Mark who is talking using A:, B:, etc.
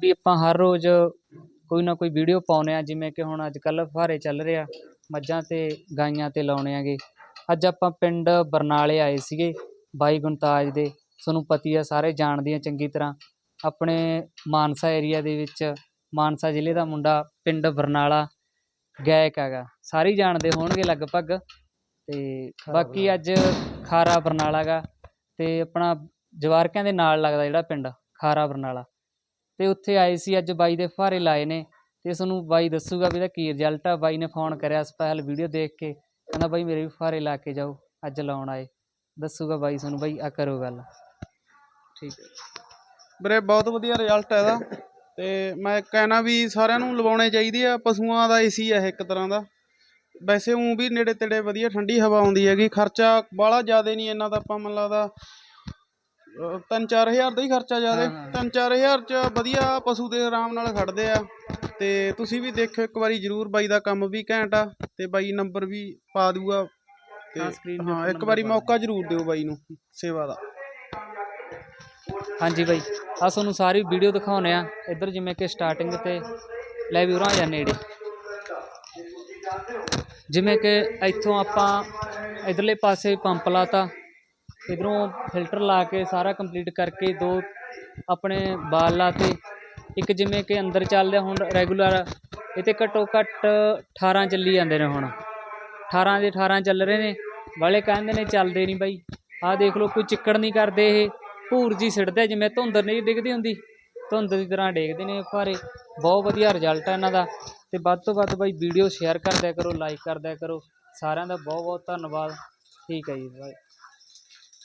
A: ਵੀ ਆਪਾਂ ਹਰ ਰੋਜ਼ ਕੋਈ ਨਾ ਕੋਈ ਵੀਡੀਓ ਪਾਉਂਦੇ ਆ ਜਿਵੇਂ ਕਿ ਹੁਣ ਅੱਜ ਕੱਲ੍ਹ ਫੁਹਾਰੇ ਚੱਲ ਰਹੇ ਆ ਮੱਝਾਂ ਤੇ ਗਾਈਆਂ ਤੇ ਲਾਉਣੇ ਆਗੇ ਅੱਜ ਆਪਾਂ ਪਿੰਡ ਬਰਨਾਲੇ ਆਏ ਸੀਗੇ ਬਾਈ ਗੁਣਤਾਜ ਦੇ ਤੁਹਾਨੂੰ ਪਤੀ ਆ ਸਾਰੇ ਜਾਣਦੇ ਆ ਚੰਗੀ ਤਰ੍ਹਾਂ। ਆਪਣੇ ਮਾਨਸਾ ਏਰੀਆ ਦੇ ਵਿੱਚ ਮਾਨਸਾ ਜ਼ਿਲ੍ਹੇ ਦਾ ਮੁੰਡਾ ਪਿੰਡ ਬਰਨਾਲਾ ਗਾਇਕ ਹੈਗਾ। ਸਾਰੇ ਹੀ ਜਾਣਦੇ ਹੋਣਗੇ ਲਗਭਗ। ਤੇ ਬਾਕੀ ਅੱਜ ਖਾਰਾ ਬਰਨਾਲਾ ਗਾ ਤੇ ਆਪਣਾ ਜਵਾਰਕਿਆਂ ਦੇ ਨਾਲ ਲੱਗਦਾ ਜਿਹੜਾ ਪਿੰਡ ਖਾਰਾ ਬਰਨਾਲਾ। ਤੇ ਉੱਥੇ ਆਏ ਸੀ, ਅੱਜ ਬਾਈ ਦੇ ਫੁਹਾਰੇ ਲਾਏ ਨੇ ਤੇ ਤੁਹਾਨੂੰ ਬਾਈ ਦੱਸੂਗਾ ਵੀ ਇਹਦਾ ਕੀ ਰਿਜ਼ਲਟ ਆ। ਬਾਈ ਨੇ ਫੋਨ ਕਰਿਆ ਸਪੈਸ਼ਲ ਵੀਡੀਓ ਦੇਖ ਕੇ, ਕਹਿੰਦਾ ਬਾਈ ਮੇਰੇ ਵੀ ਫੁਹਾਰੇ ਲਾ ਕੇ ਜਾਓ, ਅੱਜ ਲਾਉਣ ਆਏ। ਦੱਸੂਗਾ ਬਾਈ ਤੁਹਾਨੂੰ ਬਾਈ ਆ ਕਰੋ ਗੱਲ। ਠੀਕ ਹੈ।
B: ਵੀਰੇ, ਬਹੁਤ ਵਧੀਆ ਰਿਜ਼ਲਟ ਹੈ ਇਹਦਾ ਤੇ ਮੈਂ ਕਹਿਣਾ ਵੀ ਸਾਰਿਆਂ ਨੂੰ ਲਵਾਉਣੇ ਚਾਹੀਦੇ ਆ, ਪਸ਼ੂਆਂ ਦਾ ਏਸੀ ਹੈ ਇੱਕ ਤਰ੍ਹਾਂ ਦਾ। ਵੈਸੇ ਉਂ ਵੀ ਨੇੜੇ ਤੇੜੇ ਵਧੀਆ ਠੰਡੀ ਹਵਾ ਆਉਂਦੀ ਹੈਗੀ, ਖਰਚਾ ਬਾਹਲਾ ਜ਼ਿਆਦਾ ਨਹੀਂ, ਇੰਨਾ ਤਾਂ ਆਪਾਂ ਮੈਨੂੰ ਲੱਗਦਾ ਅਹ ਤਿੰਨ ਚਾਰ ਹਜ਼ਾਰ ਦਾ ਹੀ ਖਰਚਾ ਜ਼ਿਆਦਾ।
A: ਹਾਂ, ਹਾਂ।
B: ਤਿੰਨ ਚਾਰ ਹਜ਼ਾਰ ਚ ਵਧੀਆ ਪਸ਼ੂ ਦੇ ਆਰਾਮ ਨਾਲ ਖੜਦੇ ਆ। ਤੇ ਤੁਸੀਂ ਵੀ ਦੇਖਿਓ ਇੱਕ ਵਾਰੀ ਜ਼ਰੂਰ ਬਾਈ ਦਾ ਕੰਮ ਵੀ ਘੈਂਟ ਆ ਤੇ ਬਾਈ ਨੰਬਰ ਵੀ ਪਾ ਦੂਗਾ। ਤੇ
A: ਦੇ
B: ਹਾਂ ਇੱਕ ਵਾਰੀ ਮੌਕਾ ਜ਼ਰੂਰ ਦਿਓ ਬਾਈ ਨੂੰ ਸੇਵਾ ਦਾ।
A: ਹਾਂਜੀ ਬਾਈ ਆ ਤੁਹਾਨੂੰ ਸਾਰੀ ਵੀਡੀਓ ਦਿਖਾਉਨੇ ਆ। ਇੱਧਰ ਜਿਵੇਂ ਕਿ ਸਟਾਰਟਿੰਗ ਤੇ ਲੈ ਵੀ ਉਰਾਂ ਜਾ ਨੇੜੇ। ਜਿਵੇਂ ਕਿ ਇੱਥੋਂ ਆਪਾਂ ਇਧਰਲੇ ਪਾਸੇ ਪੰਪ ਲਾਤਾ। ਇਧਰੋਂ ਫਿਲਟਰ ਲਾ ਕੇ ਸਾਰਾ ਕੰਪਲੀਟ ਕਰਕੇ ਦੋ ਆਪਣੇ ਬਾਲ ਲਾਤੇ। ਇੱਕ ਜਿਵੇਂ ਕਿ ਅੰਦਰ ਚੱਲਦਾ ਹੁਣ ਰੈਗੂਲਰ ਇਹ ਤੇ ਘੱਟੋ ਘੱਟ 18 ਚੱਲੀ ਜਾਂਦੇ ਨੇ ਹੁਣ। 18 ਦੇ 18 ਚੱਲ ਰਹੇ ਨੇ। ਵਾਲੇ ਕਹਿੰਦੇ ਨੇ ਚੱਲਦੇ ਨਹੀਂ ਬਾਈ। ਆਹ ਦੇਖ ਲਓ, ਕੋਈ ਚਿੱਕੜ ਨਹੀਂ ਕਰਦੇ ਇਹ। ਭੂਰ ਜੀ ਸਿੱਟਦੇ ਜਿਵੇਂ ਧੁੰਦਰ ਨਹੀਂ ਡਿੱਗਦੀ ਹੁੰਦੀ। ਧੁੰਦ ਦੀ ਤਰ੍ਹਾਂ ਡੇਗਦੇ ਨੇ ਫੁਹਾਰੇ। ਬਹੁਤ ਵਧੀਆ ਰਿਜ਼ਲਟ ਹੈ ਇਹਨਾਂ ਦਾ। ਤੇ ਵੱਧ ਤੋਂ ਵੱਧ ਬਾਈ ਵੀਡੀਓ ਸ਼ੇਅਰ ਕਰਦਿਆ ਕਰੋ ਲਾਈਕ ਕਰਦਿਆ ਕਰੋ। ਸਾਰਿਆਂ ਦਾ ਬਹੁਤ ਬਹੁਤ ਧੰਨਵਾਦ। ਠੀਕ ਹੈ ਜੀ ਬਾਈ